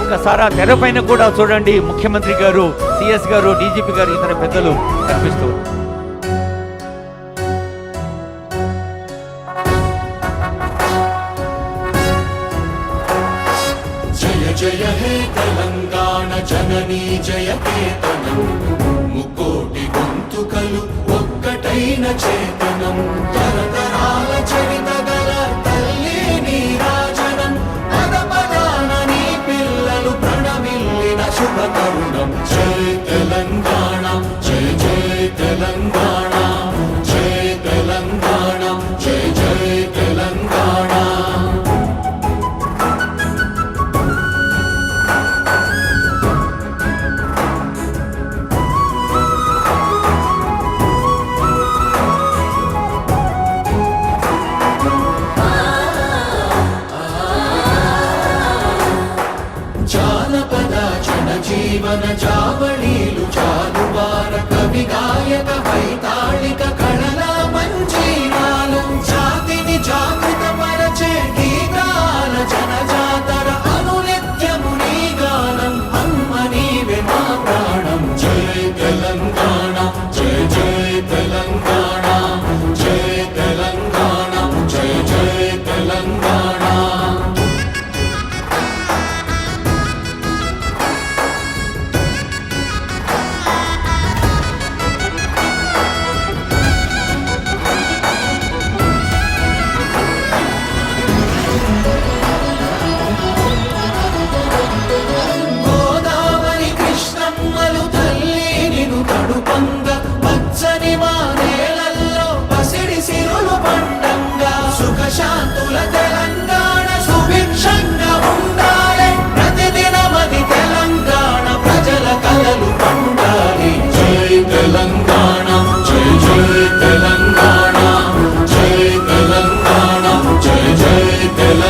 ఒక్కసారి ఆ తెర పైన కూడా చూడండి ముఖ్యమంత్రి గారు సిఎస్ గారు డీజీపీ గారు ఇతర పెద్దలు కనిపిస్తూ జయ జయ హే తెలంగాణ జననీ జయ కేతనం. ముకోటి గొంతుకలు ఒక్కటైన చేతనం. తెలంగాణ జయ తెలంగాణ తెలంగాణ. జానపద జన జీవన జావళీలు గాయక వై te